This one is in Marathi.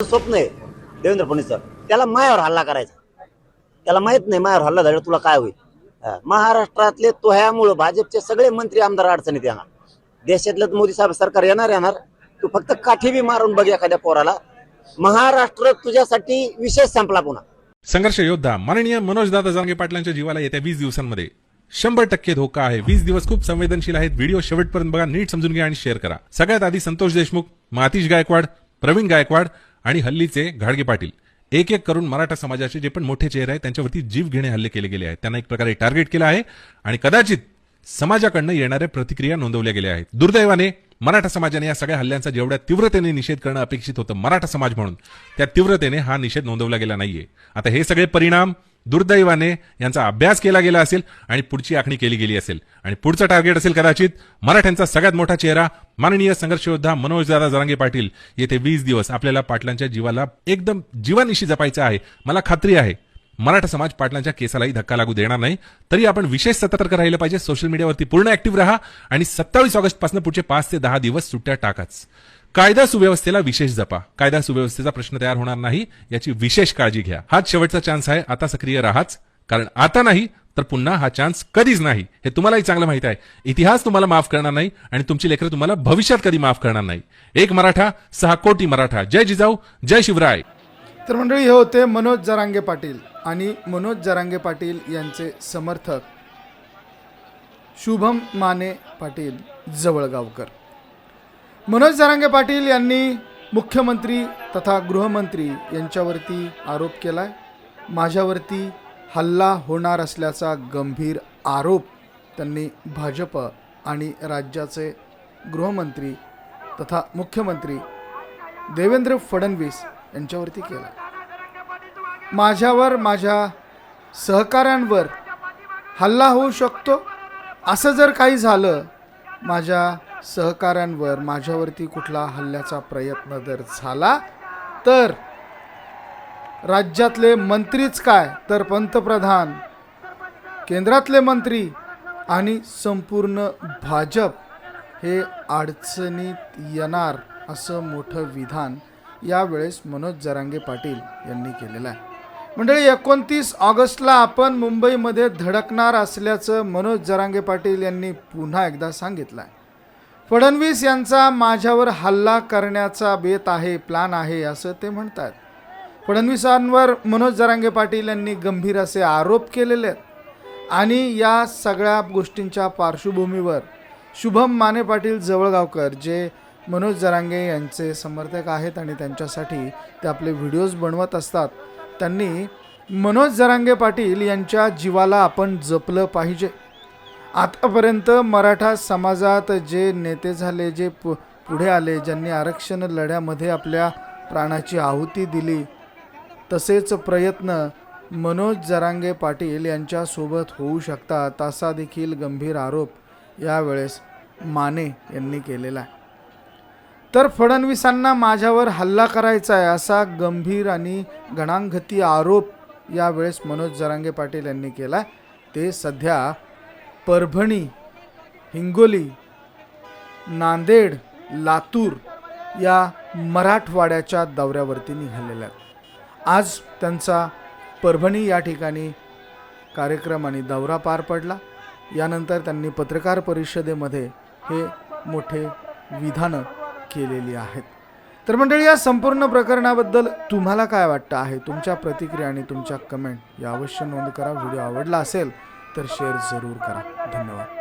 स्वप्न आहे देवेंद्र फडणवीसचं. त्याला मायावर हल्ला करायचा. त्याला माहीत नाही मायावर हल्ला झाला तुला काय होईल. हा, महाराष्ट्रातले तो ह्यामुळं भाजपचे सगळे मंत्री आमदार अडचणीत येणार. देशातलं तर मोदी साहेब सरकार येणार येणार. तू फक्त काठी बी मारून बघ एखाद्या पोराला. महाराष्ट्र तुझ्यासाठी विशेष संपला पुन्हा. संघर्ष योद्धा माननीय मनोजदादा जांगे पाटलांच्या जीवाला येत्या वीस दिवसांमध्ये. शंभर टक्के धोका आहे. वीस दिवस खूप संवेदनशील आहेत. व्हिडिओ शेवटपर्यंत बघा नीट समजून घ्या आणि शेअर करा. सगळ्यात आधी संतोष देशमुख मातीश गायकवाड प्रवीण गायकवाड आणि हल्लीचे घाडगे पाटील एक एक करून मराठा समाजाचे जे पण मोठे चेहरे आहेत त्यांच्यावरती जीव घेणे हल्ले केले गेले आहेत. त्यांना एक प्रकारे टार्गेट केलं आहे. आणि कदाचित समाजाकडनं येणाऱ्या प्रतिक्रिया नोंदवल्या गेल्या आहेत. दुर्दैवाने मराठा समाजाने या सगळ्या हल्ल्यांचा जेवढ्या तीव्रतेने निषेध करणं अपेक्षित होतं मराठा समाज म्हणून त्या तीव्रतेने हा निषेध नोंदवला गेला नाहीये. आता हे सगळे परिणाम दुर्दैवाने यांचा अभ्यास केला गेला असेल आणि पुढची आखणी केली गेली असेल. आणि पुढचं टार्गेट असेल कदाचित मराठ्यांचा सगळ्यात मोठा चेहरा माननीय संघर्षयोद्धा मनोजदादा जरांगे पाटील येथे वीस दिवस आपल्याला पाटलांच्या जीवाला एकदम जीवानिशी जपायचं आहे. मला खात्री आहे. मराठा समाज पाटलांच्या केसालाही धक्का लागू देणार नाही. तरी आपण विशेष सतर्क राहिलं पाहिजे. सोशल मीडियावरती पूर्ण ऍक्टिव्ह राहा आणि सत्तावीस ऑगस्टपासून पुढचे पाच ते दहा दिवस सुट्ट्या टाकाच. कायदा सुव्यवस्थेला विशेष जपा. कायदा सुव्यवस्थेचा प्रश्न तयार होणार नाही याची विशेष काळजी घ्या. हाच शेवटचा चान्स आहे. आता सक्रिय राहाच. कारण आता नाही तर पुन्हा हा चान्स कधीच नाही. हे तुम्हालाही चांगलं माहीत आहे. इतिहास तुम्हाला माफ करणार नाही आणि तुमची लेकरं तुम्हाला भविष्यात कधी माफ करणार नाही. एक मराठा सहा कोटी मराठा. जय जिजाऊ जय शिवराय. तर मंडळी हे होते मनोज जरांगे पाटील. आणि मनोज जरांगे पाटील यांचे समर्थक. शुभम माने पाटील जवळगावकर. मनोज जरांगे पाटील यांनी मुख्यमंत्री तथा गृहमंत्री यांच्यावरती आरोप केलाय. माझ्यावरती हल्ला होणार असल्याचा गंभीर आरोप त्यांनी भाजप आणि राज्याचे गृहमंत्री तथा मुख्यमंत्री देवेंद्र फडणवीस यांच्यावरती केला माझ्यावर माझ्या सहकाऱ्यांवर हल्ला होऊ शकतो? असं जर काही झालं माझ्या सहकाऱ्यांवर माझ्यावरती कुठला हल्ल्याचा प्रयत्न जर झाला तर राज्यातले मंत्रीच काय? तर पंतप्रधान केंद्रातले मंत्री आणि संपूर्ण भाजप हे अडचणीत येणार असं मोठं विधान यावेळेस मनोज जरांगे पाटील यांनी केलेलं आहे. मंडळी एकोणतीस ऑगस्टला आपण मुंबईमध्ये धडकणार असल्याचं मनोज जरांगे पाटील यांनी पुन्हा एकदा सांगितलं आहे फडणवीस यांचा माझ्यावर हल्ला करण्याचा बेत आहे प्लॅन आहे असं ते म्हणतात फडणवीसांवर मनोज जरांगे पाटील यांनी गंभीर असे आरोप केलेले आहेत. आणि या सगळ्या गोष्टींच्या पार्श्वभूमीवर शुभम माने पाटील जवळगावकर जे मनोज जरांगे यांचे समर्थक आहेत आणि त्यांच्यासाठी ते आपले व्हिडिओज बनवत असतात त्यांनी मनोज जरांगे पाटील यांच्या जीवाला आपण जपलं पाहिजे. आतापर्यंत मराठा समाजात जे नेते झाले जे पु पुढे आले ज्यांनी आरक्षण लढ्यामध्ये आपल्या प्राणाची आहुती दिली तसेच प्रयत्न मनोज जरांगे पाटील यांच्यासोबत होऊ शकतात असा देखील गंभीर आरोप यावेळेस माने यांनी केलेला आहे. तर फडणवीसांना माझ्यावर हल्ला करायचा आहे असा गंभीर आणि गणांगती आरोप यावेळेस मनोज जरांगे पाटील यांनी केला ते सध्या परभणी हिंगोली नांदेड लातूर या मराठवाड्याच्या दौऱ्यावरती निघालेल्या आहेत. आज त्यांचा परभणी या ठिकाणी कार्यक्रम आणि दौरा पार पडला. यानंतर त्यांनी पत्रकार परिषदेमध्ये हे मोठे विधानं केलेली आहेत. तर मंडळी या संपूर्ण प्रकरणाबद्दल तुम्हाला काय वाटतं आहे? तुमच्या प्रतिक्रिया आणि तुमच्या कमेंट या अवश्य नोंद करा. व्हिडिओ आवडला असेल तर शेअर जरूर करा. धन्यवाद.